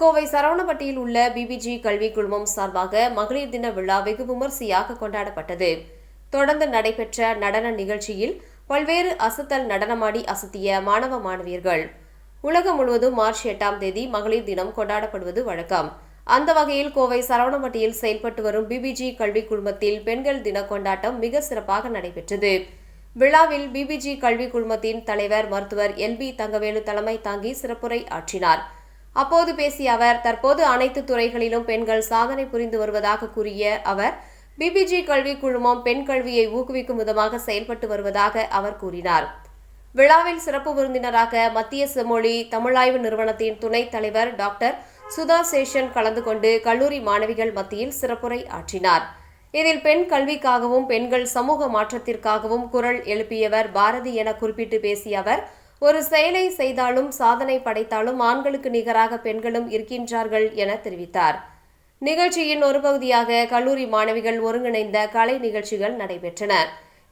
கோவை சரவணப்பட்டியில் உள்ள பிபிஜி கல்வி குழுமம் சார்பாக மகளிர் தின விழா வெகு விமரிசையாக கொண்டாடப்பட்டது. தொடர்ந்து நடைபெற்ற நடன நிகழ்ச்சியில் பல்வேறு அசத்தல் நடனமாடி அசத்திய மாணவ மாணவியர்கள். உலகம் முழுவதும் மார்ச் எட்டாம் தேதி மகளிர் தினம் கொண்டாடப்படுவது வழக்கம். அந்த வகையில் கோவை சரவணப்பட்டியில் செயல்பட்டு வரும் பிபிஜி கல்வி குழுமத்தில் பெண்கள் தின கொண்டாட்டம் மிக சிறப்பாக நடைபெற்றது. விழாவில் பிபிஜி கல்வி குழுமத்தின் தலைவர் மருத்துவர் எல் பி தங்கவேலு தலைமை தாங்கி சிறப்புரை ஆற்றினார். அப்போது பேசிய அவர் தற்போது அனைத்து துறைகளிலும் பெண்கள் சாதனை புரிந்து வருவதாக கூறிய அவர் பிபிஜி கல்வி குழுமம் பெண் கல்வியை ஊக்குவிக்கும் விதமாக செயல்பட்டு வருவதாக அவர் கூறினார். விழாவில் சிறப்பு விருந்தினராக மத்திய செம்மொழி தமிழாய்வு நிறுவனத்தின் துணைத் தலைவர் டாக்டர் சுதா சேஷன் கலந்து கொண்டு கல்லூரி மாணவிகள் மத்தியில் சிறப்புரை ஆற்றினார். இதில் பெண் கல்விக்காகவும் பெண்கள் சமூக மாற்றத்திற்காகவும் குரல் எழுப்பியவர் பாரதி என குறிப்பிட்டு பேசிய அவர் ஒரு செயலை செய்தாலும் சாதனை படைத்தாலும் ஆண்களுக்கு நிகராக பெண்களும் இருக்கின்றார்கள் என தெரிவித்தார். நிகழ்ச்சியின் ஒரு பகுதியாக கல்லூரி மாணவிகள் ஒருங்கிணைந்த கலை நிகழ்ச்சிகள் நடைபெற்றன.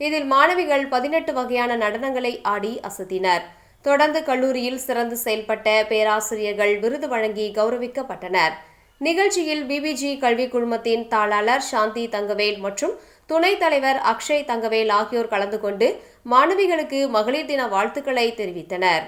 இதில் மாணவிகள் பதினெட்டு வகையான நடனங்களை ஆடி அசத்தினர். தொடர்ந்து கல்லூரியில் சிறந்து செயல்பட்ட பேராசிரியர்கள் விருது வழங்கி கௌரவிக்கப்பட்டனர். நிகழ்ச்சியில் பிபிஜி கல்வி குழுமத்தின் தாளாளர் சாந்தி தங்கவேல் மற்றும் துணைத் தலைவர் அக்ஷய் தங்கவேல் ஆகியோர் கலந்து கொண்டு மாணவிகளுக்கு மகளிர் தின வாழ்த்துக்களை தெரிவித்தனர்.